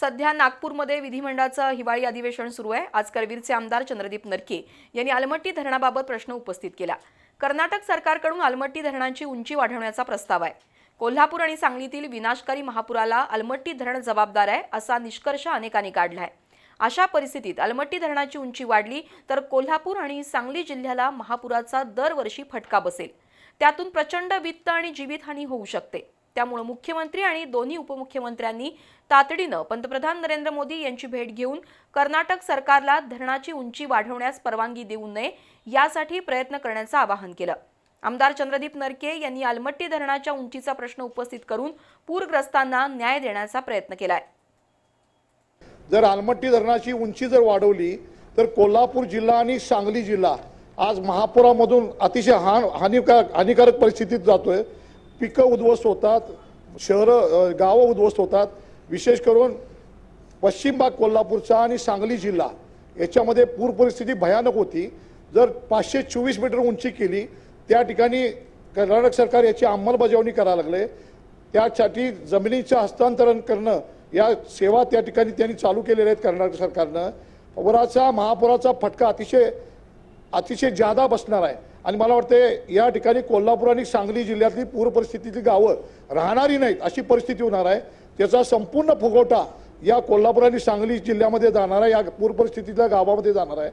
सध्या नागपूरमध्ये विधिमंडळाचं हिवाळी अधिवेशन सुरू आहे. आज करवीरचे आमदार चंद्रदीप नरके यांनी आलमट्टी धरणाबाबत प्रश्न उपस्थित केला. कर्नाटक सरकारकडून आलमट्टी धरणांची उंची वाढवण्याचा प्रस्ताव आहे. कोल्हापूर आणि सांगलीतील विनाशकारी महापुराला आलमट्टी धरण जबाबदार आहे असा निष्कर्ष अनेकांनी काढला आहे. अशा परिस्थितीत अलमट्टी धरणाची उंची वाढली तर कोल्हापूर आणि सांगली जिल्ह्याला महापुराचा दरवर्षी फटका बसेल. त्यातून प्रचंड वित्त आणि जीवितहानी होऊ शकते. त्यामुळे मुख्यमंत्री आणि दोन्ही उपमुख्यमंत्र्यांनी तातडीनं पंतप्रधान नरेंद्र मोदी यांची भेट घेऊन कर्नाटक सरकारला धरणाची उंची वाढवण्यास परवानगी देऊ नये यासाठी प्रयत्न करण्याचं आवाहन केलं. आमदार चंद्रदीप नरके यांनी आलमट्टी धरणाच्या उंचीचा प्रश्न उपस्थित करून पूरग्रस्तांना न्याय देण्याचा प्रयत्न केलाय. जर आलमट्टी धरणाची उंची जर वाढवली तर कोल्हापूर जिल्हा आणि सांगली जिल्हा आज महापुरामधून अतिशय हान हानिकारक हानिकारक परिस्थितीत जातोय. पिकं उद्ध्वस्त होतात शहरं गावं उद्ध्वस्त होतात. विशेष करून पश्चिम भाग कोल्हापूरचा आणि सांगली जिल्हा याच्यामध्ये पूर परिस्थिती भयानक होती. जर पाचशे चोवीस मीटर उंची केली त्या ठिकाणी कर्नाटक सरकार याची अंमलबजावणी करायला लागले. त्यासाठी जमिनीचं हस्तांतरण करणं या सेवा त्या ठिकाणी त्यांनी चालू केलेल्या आहेत कर्नाटक सरकारनं. पुराचा महापुराचा फटका अतिशय अतिशय जादा बसणार आहे. आणि मला वाटते या ठिकाणी कोल्हापूर आणि सांगली जिल्ह्यातली पूर परिस्थितीतली गावं राहणारी नाहीत अशी परिस्थिती होणार आहे. त्याचा संपूर्ण फुगवटा या कोल्हापूर आणि सांगली जिल्ह्यामध्ये जाणार आहे. या पूर परिस्थितीतल्या गावामध्ये जाणार आहे.